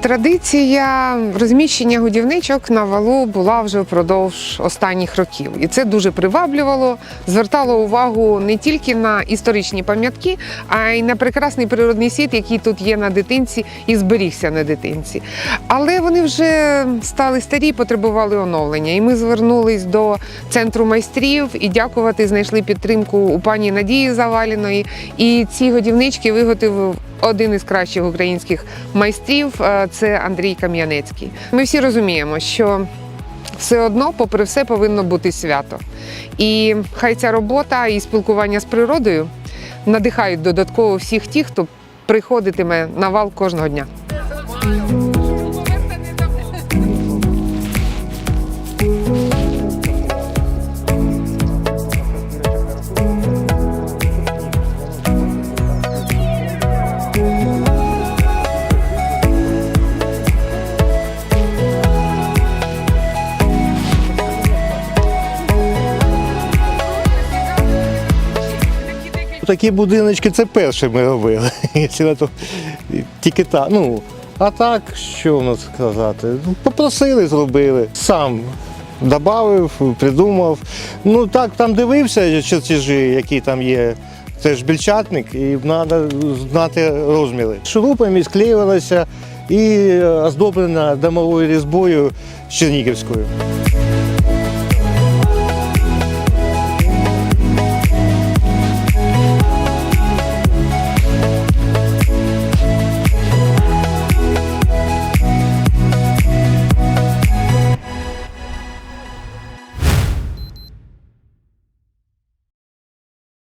Традиція розміщення годівничок на валу була вже впродовж останніх років, і це дуже приваблювало, звертало увагу не тільки на історичні пам'ятки, а й на прекрасний природний світ, який тут є на дитинці і зберігся на дитинці. Але вони вже стали старі, потребували оновлення. І ми звернулись до центру майстрів і дякувати знайшли підтримку у пані Надії Заваліної. І ці годівнички виготовив один із кращих українських майстрів е, це Андрій Кам'янецький. Ми всі розуміємо, що все одно, попри все, повинно бути свято. І хай ця робота і спілкування з природою надихають додатково всіх тих, хто приходитиме на вал кожного дня. Такі будиночки це перше ми робили. Тільки так. Ну, а так, що в нас сказати? Ну, Попросили, зробили. Сам додав, придумав. Ну так, там дивився чертежі, які там є. Це ж більчатник, і треба знати розміри. Шурупами склеювалося і оздоблена домовою різьбою Чернігівською.